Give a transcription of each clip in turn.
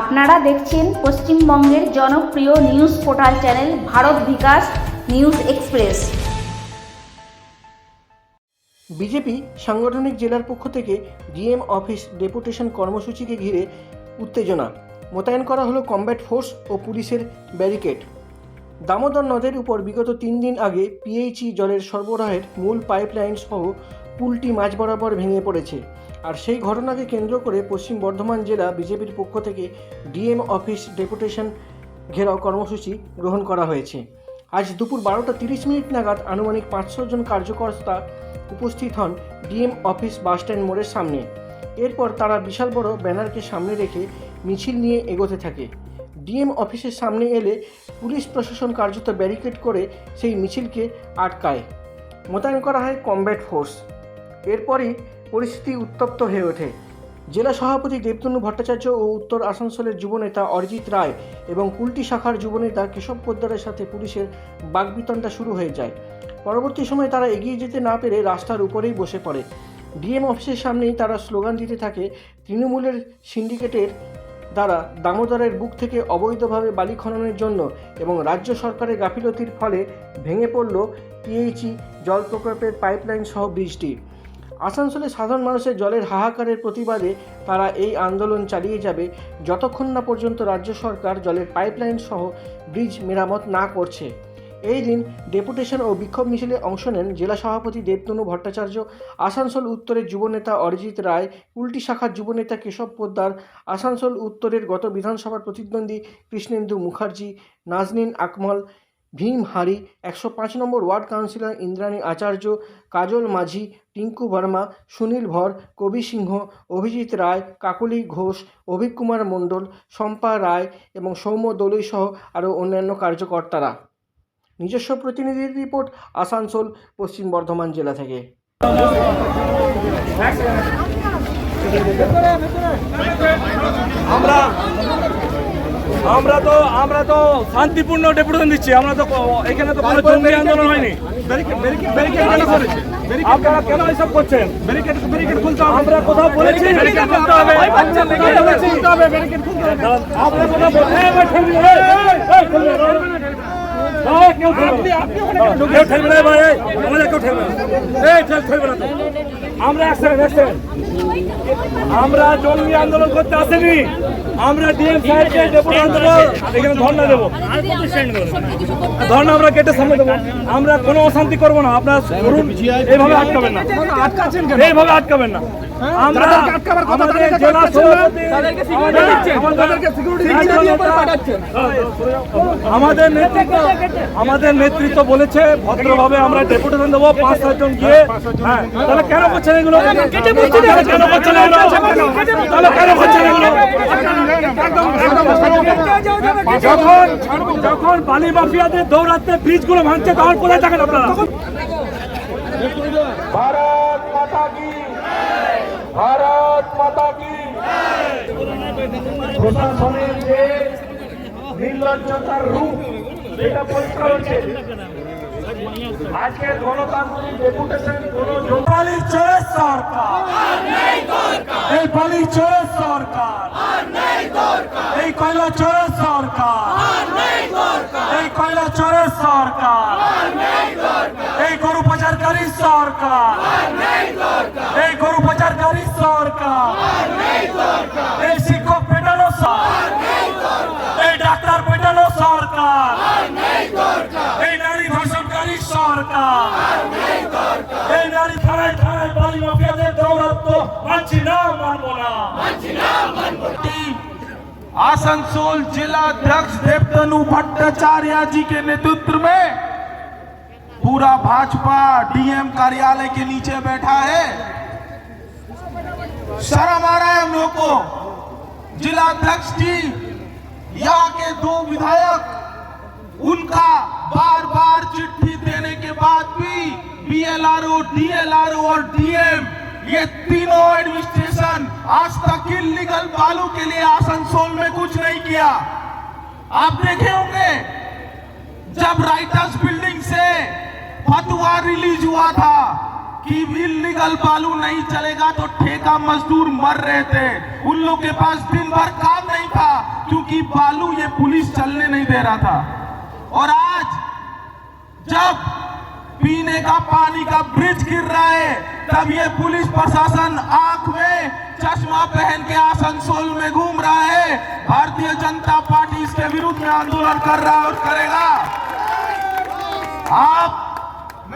আপনারা দেখছেন পশ্চিমবঙ্গের জনপ্রিয় news portal channel Bharat Bikash news express. BJP সাংগঠনিক জেলার পক্ষ থেকে ডিএম অফিস ডেপুটেশন কর্মসূচিকে ঘিরে উত্তেজনা। মোতায়েন করা হলো কমব্যাট ফোর্স ও পুলিশের ব্যারিকেড। দামোদর নদের উপর বিগত তিন দিন আগে পিএইচই জলের সরবরাহের মূল পাইপলাইন সহ পুলটি মাঝ বরাবর ভেঙে পড়েছে। আর সেই ঘটনাকে কেন্দ্র করে পশ্চিম বর্ধমান জেলা বিজেপির পক্ষ থেকে ডিএম অফিস ডেপুটেশন ঘেরাও কর্মসূচি গ্রহণ করা হয়েছে। আজ দুপুর বারোটা তিরিশ মিনিট নাগাদ আনুমানিক পাঁচশো জন কার্যকর্তা উপস্থিত হন ডিএম অফিস বাসস্ট্যান্ড মোড়ের সামনে। এরপর তারা বিশাল বড় ব্যানারকে সামনে রেখে মিছিল নিয়ে এগোতে থাকে। ডিএম অফিসের সামনে এলে পুলিশ প্রশাসন কার্যত ব্যারিকেড করে সেই মিছিলকে আটকায়। মোতায়েন করা হয় কমব্যাট ফোর্স। এরপরই পরিস্থিতি উত্তপ্ত হয়ে ওঠে। জেলা সভাপতি দেবতনু ভট্টাচার্য ও উত্তর আসানসোলের যুবনেতা অরিজিৎ রায় এবং কুলটি শাখার যুবনেতা কেশব পোদ্দারের সাথে পুলিশের বাগবিতণ্ডা শুরু হয়ে যায়। পরবর্তী সময়ে তারা এগিয়ে যেতে না পেরে রাস্তার উপরেই বসে পড়ে। ডিএম অফিসের সামনেই তারা স্লোগান দিতে থাকে, তৃণমূলের সিন্ডিকেটের দ্বারা দামোদরের বুক থেকে অবৈধভাবে বালি খননের জন্য এবং রাজ্য সরকারের গাফিলতির ফলে ভেঙে পড়ল পিএইচই জল প্রকল্পের পাইপলাইন সহ ব্রিজটি আসানসোলে সাধারণ মানুষের জলের হাহাকারের প্রতিবাদে তারা এই আন্দোলন চালিয়ে যাবে। যতক্ষণ না পর্যন্ত রাজ্য সরকার জলের পাইপলাইন সহ ব্রিজ মেরামত না করছে। এই দিন ডেপুটেশন ও বিক্ষোভ মিছিলে অংশ নেন জেলা সভাপতি দেবতনু ভট্টাচার্য, আসানসোল উত্তরের যুবনেতা অরিজিৎ রায়, উল্টি শাখার যুবনেতা কেশব পোদ্দার, আসানসোল উত্তরের গত বিধানসভার প্রতিদ্বন্দ্বী কৃষ্ণেন্দু মুখার্জি, নাজনীন আকমল ভীম হারি একশো পাঁচ number ward councillor Indrani Acharya, Kajal Majhi, Tinku Barma Sunil ভর, কবি সিংহ, অভিজিৎ রায়, কাকলি ঘোষ, অভিক কুমার মণ্ডল, শম্পা রায় এবং সৌম্য দলুই সহ আরও অন্যান্য কার্যকর্তারা। নিজস্ব প্রতিনিধির রিপোর্ট আসানসোল, পশ্চিম বর্ধমান জেলা থেকে। আমরা আমরা তো আমরা তো শান্তিপূর্ণ ডেপুটেশন দিচ্ছি। আমরা তো এখানে তো কোনো জঙ্গি আন্দোলন হয়নি। আপনারা কেন এসব করছেন? ব্যারিকেড ব্যারিকেড খুলতে হবে। আমরা কোথাও বলেছি ব্যারিকেড খুলতে হবে। খুলতে হবে। ব্যারিকেড খুলতে হবে। আমরা কোথাও বলেছি। এই, ভাই, ঠেলবি, এই, এই, এই, ঠেলবি, এই, কেউ ঠেলবে না। কেউ ঠেলবে না, ভাই, আমাদের কেউ ঠেলবে না। এই, ঠেলবে না তো। আমরা এক সেকেন্ড আমরা জঙ্গি আন্দোলন করতে আসিনি। আমরা ডিএম সাহেবকে ডেপুটেশন দেবো এখানে ধর্ণা দেবো। ধর্ণা আমরা গেটের সামনে দেবো। আমরা কোনো অশান্তি করব না। আপনার ধরুন এইভাবে আটকাবেন না। এইভাবে আটকাবেন না। আমরা আমাদের জেলা আমাদের নেতৃত্ব আমাদের নেতৃত্ব বলেছে ভদ্রভাবে আমরা ডেপুটেশন দেবো। পাঁচ সাতজন গিয়ে হ্যাঁ তাহলে কেন করছেন এগুলো কেটে কেন করছেন এগুলো তাহলে কেন করছেন এগুলো যখন যখন বালি মাফিয়াদের দৌড়াতে ব্রিজগুলো ভাঙছে তখন কোথায় থাকেন আপনারা? ভারত মাতা কি? ভারত মাতা কি? প্রশাসনের যে নির্লজ্জতার রূপ পরিষ্কার হচ্ছে। আজকে গণতান্ত্রিক ডেপুটেশন কোন বালি চোরের সরকার। এই বালি চোরের সরকার। এই কয়লা চোরের সরকার। এই কয়লা চোরের সরকার। এই গরু পাচারকারী সরকার। এই গরু পাচারকারী সরকার। এই নারী থানায় থানায় বালি মাফিয়াদের দৌরাত্ম মানছি না মানবো না आसनसोल जिला अध्यक्ष देवतनु भट्टाचार्य जी के नेतृत्व में पूरा भाजपा डीएम कार्यालय के नीचे बैठा है शर्म आ रहा है हम लोग को जिला अध्यक्ष जी यहाँ के दो विधायक भी बीएलआरओ डीएलआरओ और डीएम, ये तीनों एडमिनिस्ट्रेशन आज तक इलीगल बालू के लिए आसनसोल में कुछ नहीं किया। आप देखे होंगे, जब राइटर्स बिल्डिंग से फतवा रिलीज़ हुआ था कि इलीगल बालू नहीं चलेगा तो ठेका मजदूर मर रहे थे। उन लोग के पास दिन भर काम नहीं था, क्योंकि बालू ये पुलिस चलने नहीं दे रहा था। और आज, जब पीने का पानी का ब्रिज गिर रहा है। तब ये पुलिस प्रशासन आँख में चश्मा पहन के आसनसोल में घूम रहा है। भारतीय जनता पार्टी इसके विरुद्ध में आंदोलन कर रहा है और करेगा। आप,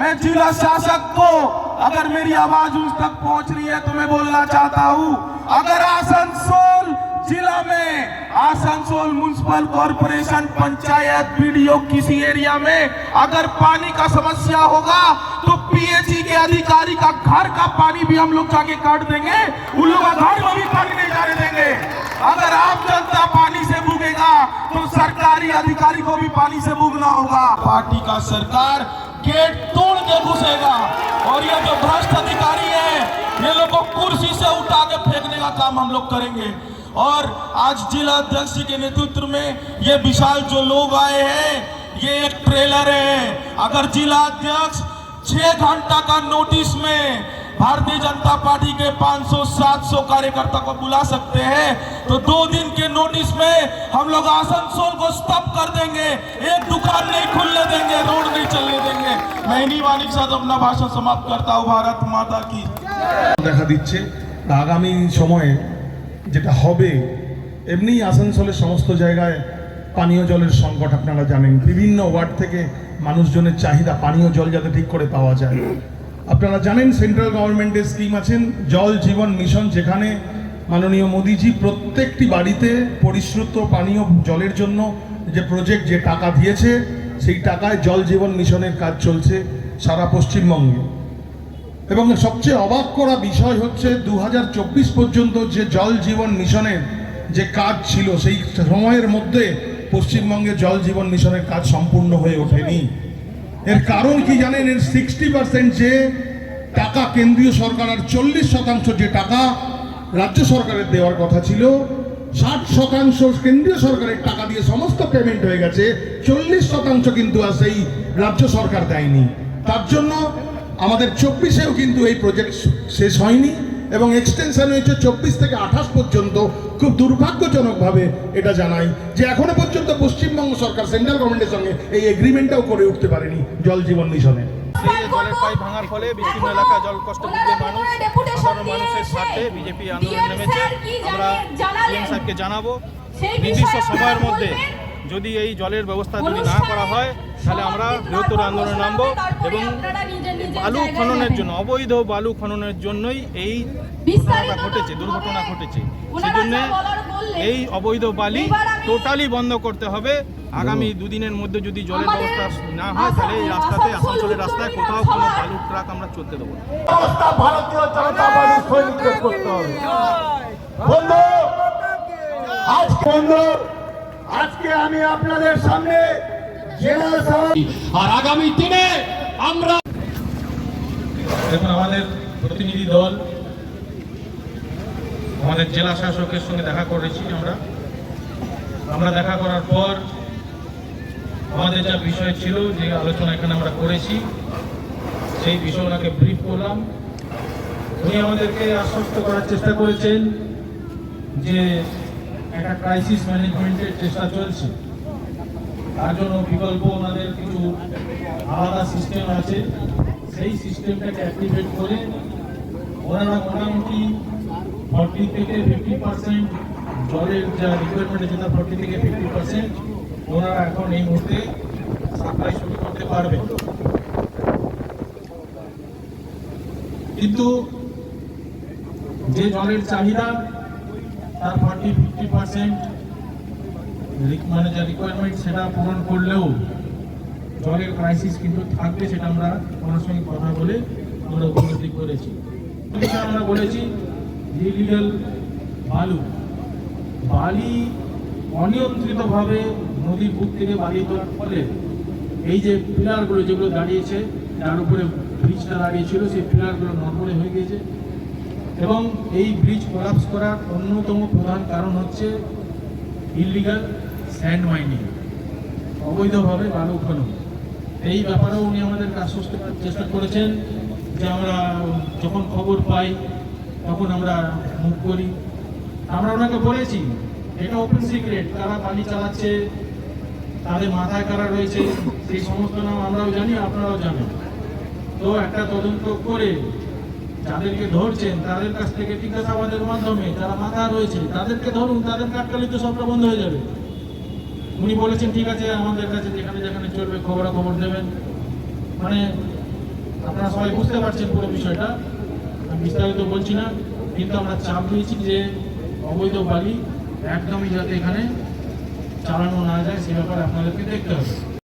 मैं जिला शासक को अगर मेरी आवाज़ उस तक पहुँच रही है तो मैं बोलना चाहता हूँ, अगर आसनसोल जिला में Asansol municipal corporation panchayat BDO किसी एरिया में अगर पानी का समस्या होगा तो पीएचई के अधिकारी का घर का पानी भी हम लोग जाके काट देंगे। उन लोग का घर में भी पानी नहीं जाने देंगे। अगर आप जनता पानी से भूगेगा तो सरकारी अधिकारी को भी पानी से भूगना होगा। पार्टी का सरकार गेट तोड़ के घुसेगा। और ये जो भ्रष्ट अधिकारी है, ये लोग को कुर्सी से उठा के फेंकने का काम हम लोग करेंगे। और आज जिला अध्यक्ष जी के नेतृत्व में ये विशाल जो लोग आए हैं ये एक ट्रेलर है अगर जिला अध्यक्ष छह घंटा का नोटिस में भारतीय जनता पार्टी के 500-700 कार्यकर्ता को बुला सकते हैं तो दो दिन के नोटिस में हम लोग आसनसोल को स्तब्ध कर देंगे एक दुकान नहीं खुलने देंगे रोड नहीं चलने देंगे मैं इन्हीं वाणी के साथ अपना भाषण समाप्त करता हूँ भारत माता की দেখা দিচ্ছে তা আগামী সময়ে যেটা হবে এমনি আসানসোলের সমস্ত জায়গায় পানীয় জলের সংকট আপনারা জানেন। বিভিন্ন ওয়ার্ড থেকে মানুষজনের চাহিদা পানীয় জল যাতে ঠিক করে পাওয়া যায়। আপনারা জানেন, সেন্ট্রাল গভর্নমেন্টের স্কিম আছেন, জল জীবন মিশন, যেখানে মাননীয় মোদিজি প্রত্যেকটি বাড়িতে পরিশ্রুত পানীয় জলের জন্য যে প্রজেক্ট যে টাকা দিয়েছে, সেই টাকায় জল জীবন মিশনের কাজ চলছে সারা পশ্চিমবঙ্গে। এবং সবচেয়ে অবাক করা বিষয় হচ্ছে দু হাজার চব্বিশ পর্যন্ত যে জল জীবন মিশনের যে কাজ ছিল, সেই সময়ের মধ্যে পশ্চিমবঙ্গে জল জীবন মিশনের কাজ সম্পূর্ণ হয়ে ওঠেনি। এর কারণ কি জানেন? এর সিক্সটি পার্সেন্ট যে টাকা কেন্দ্রীয় সরকার আর চল্লিশ শতাংশ যে টাকা রাজ্য সরকারের দেওয়ার কথা ছিল, ষাট শতাংশ কেন্দ্রীয় সরকারের টাকা দিয়ে সমস্ত পেমেন্ট হয়ে গেছে, চল্লিশ শতাংশ কিন্তু আর সেই রাজ্য সরকার দেয়নি। তার জন্য আমাদের চব্বিশেও কিন্তু এই প্রজেক্ট শেষ হয়নি এবং এক্সটেনশন হয়েছে চব্বিশ থেকে আঠাশ পর্যন্ত। খুব দুর্ভাগ্যজনকভাবে এটা জানাই যে এখনও পর্যন্ত পশ্চিমবঙ্গ সরকার সেন্ট্রাল গভর্নমেন্টের সঙ্গে এই এগ্রিমেন্টটাও করে উঠতে পারেনি জল জীবন মিশনে। সেই জলের পাইপ ভাঙার ফলে বিস্তীর্ণ এলাকা জল কষ্ট ভুগবে মানুষ। সাধারণ মানুষের স্বার্থে বিজেপি আন্দোলন নেমেছে। আমরা সিএম সাহেবকে জানাব। নির্দিষ্ট সময়ের মধ্যে যদি এই জলের ব্যবস্থা যদি না করা হয় তাহলে আমরা বৃহত্তর আন্দোলনে নামবো এবং বালু খননের জন্য অবৈধ বালু খননের জন্যই এই ঘটনাটা ঘটেছে দুর্ঘটনা ঘটেছে। সেই জন্য এই অবৈধ বালি টোটালি বন্ধ করতে হবে। আগামী দুদিনের মধ্যে যদি জলের ব্যবস্থা না হয় তাহলে এই রাস্তাতে আসানসোলের রাস্তায় কোথাও কোনো বালু ট্রাক আমরা চলতে দেবো ভারতীয় জনতা করতে হবে। বন্ধু আজ বন্ধু আজকে আমি আপনাদের সামনে জেলা আর আগামী দিনে আমরা দেখুন আমাদের প্রতিনিধি দল আমাদের জেলা শাসকের সঙ্গে দেখা করেছি আমরা। আমরা দেখা করার পর আমাদের যা বিষয় ছিল যে আলোচনা এখানে আমরা করেছি সেই বিষয় ওনাকে ব্রিফ করলাম। উনি আমাদেরকে আশ্বস্ত করার চেষ্টা করেছেন যে একটা ক্রাইসিস ম্যানেজমেন্টের চেষ্টা চলছে। তার জন্য বিকল্প ওনাদের কিছু আলাদা সিস্টেম আছে। সেই সিস্টেমটাকে অ্যাক্টিভেট করে ওনারা মোটামুটি ফর্টি থেকে ফিফটি পার্সেন্ট জলের যা রিকোয়ারমেন্ট আছে তার ফর্টি থেকে ফিফটি পার্সেন্ট ওনারা এখন এই মুহূর্তে সাপ্লাই শুরু করতে পারবে কিন্তু যে জলের চাহিদা তার ফর্টি ফিফটি পার্সেন্ট মানে যা রিকোয়ারমেন্ট সেটা পূরণ করলেও জলের ক্রাইসিস কিন্তু থাকবে সেটা আমরা ওনার সঙ্গে কথা বলে আমরা উপলব্ধি করেছি। আমরা বলেছি ইলিগাল বালু, বালি অনিয়ন্ত্রিতভাবে নদীর বুক থেকে বালি তোলার ফলে এই যে পিলারগুলো যেগুলো দাঁড়িয়েছে, যার উপরে ব্রিজটা দাঁড়িয়েছিল, সেই পিলারগুলো নড়বড়ে হয়ে গিয়েছে। এবং এই ব্রিজ কোলাপস করার অন্যতম প্রধান কারণ হচ্ছে ইলিগাল স্যান্ড মাইনিং অবৈধভাবে বালু খনন এই ব্যাপারেও উনি আমাদেরকে আশ্বস্ত চেষ্টা করেছেন যে আমরা যখন খবর পাই, তখন আমরা মুখ করি। আমরা ওনাকে বলেছি, এটা ওপেন সিক্রেট তারা পানি চালাচ্ছে, তাদের মাথায় কারা রয়েছে, সেই সমস্ত নাম আমরাও জানি, আপনারাও জানেন। তো একটা তদন্ত করে যাদেরকে ধরছেন, তাদের কাছ থেকে জিজ্ঞাসাবাদের মাধ্যমে যারা মাথা রয়েছে, তাদেরকে ধরুন, তাদের কাটকালি তো সবটা বন্ধ হয়ে যাবে। উনি বলেছেন, ঠিক আছে, আমাদের কাছে যেখানে যেখানে চলবে, খবরাখবর দেবেন মানে আপনারা সবাই বুঝতে পারছেন পুরো বিষয়টা। আমি বিস্তারিত বলছি না, কিন্তু আমরা চাপ দিয়েছি যে অবৈধ বালি একদমই যাতে এখানে চালানো না যায়, সে ব্যাপারে আপনাদেরকে দেখতে হবে।